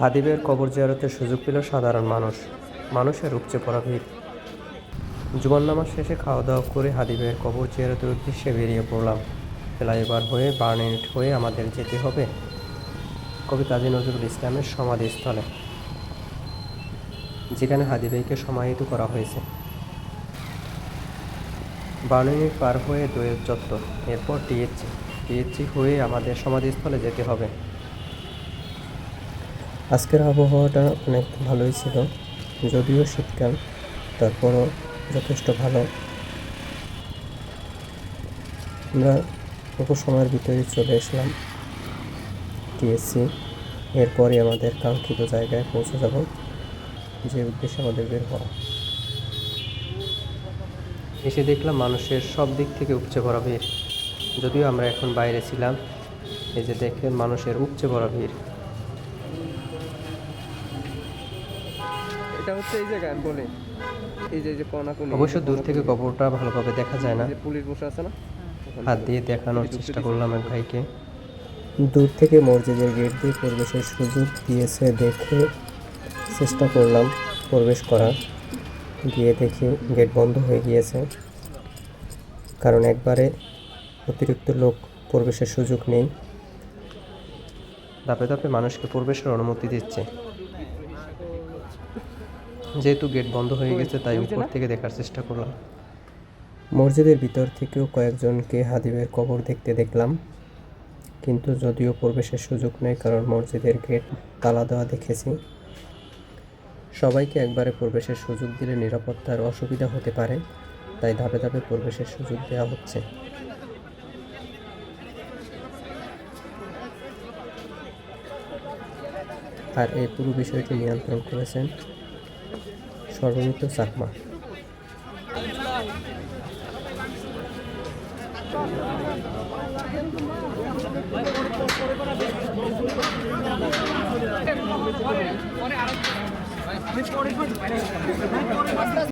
হাদিবের কবর জিয়ারতের সুযোগ পেল সাধারণ মানুষ। মানুষের উপচে পড়া ভিড়। জুমার নামাজ শেষে খাওয়া দাওয়া করে হাদিবের কবর জিয়ারতের উদ্দেশ্যে বেরিয়ে পড়লাম। ফ্লাইওভার হয়ে বার্নেট হয়ে আমাদের যেতে হবে। কবি কাজী নজরুল ইসলামের সমাধিস্থলে। যেখানে হাদিবেইকে সমাহিত করা হয়েছে। বার্নেট পার হয়ে দোয়েল চত্বর এরপর টিএসসি টিএসসি হয়ে আমাদের সমাধিস্থলে যেতে হবে। আজকের আবহাওয়াটা অনেক ভালোই ছিল, যদিও শীতকাল, তারপরও যথেষ্ট ভালো। আমরা অল্প সময়ের ভিতরে চলে এসলাম টিএসসি এরপরে আমাদের কাঙ্ক্ষিত জায়গায় পৌঁছে যাব, যে উদ্দেশ্যে আমাদের বের হওয়া। এসে দেখলাম মানুষের সব দিক থেকে উপচে পড়া ভিড়। যদিও আমরা এখন বাইরে ছিলাম, এই যে দেখেন মানুষের উপচে পড়া ভিড়। এটা হচ্ছে এই জায়গায় আমি বলি এই যে যে কনাকুনি অবশ্য দূর থেকে কবরটা ভালোভাবে দেখা যায় না। যে পুলিশ বসে আছে না? হাত দিয়ে দেখানোর চেষ্টা করলাম এক ভাইকে। দূর থেকে মসজিদের গেট দিয়ে প্রবেশের সুযোগ দিয়েছে দেখে চেষ্টা করলাম প্রবেশ করার। গিয়ে দেখি গেট বন্ধ হয়ে গিয়েছে। কারণ একবারে অতিরিক্ত লোক প্রবেশের সুযোগ নেই। ধাপে ধাপে মানুষকে প্রবেশের অনুমতি দিচ্ছে। যেহেতু গেট বন্ধ হয়ে গেছে তাই উপর থেকে দেখার চেষ্টা করলাম। মসজিদের ভিতর থেকেও কয়েকজনকে হাদিবের কবর দেখতে দেখলাম। কিন্তু যদিও প্রবেশের সুযোগ নেই কারণ মসজিদের গেট তালা দেওয়া দেখেছি। সবাইকে একবারে প্রবেশের সুযোগ দিলে নিরাপত্তার অসুবিধা হতে পারে তাই ধাপে ধাপে প্রবেশের সুযোগ দেওয়া হচ্ছে। আর এই পুরো বিষয়টি নিয়ন্ত্রণ করেছেন সর্বমিত চাকমা।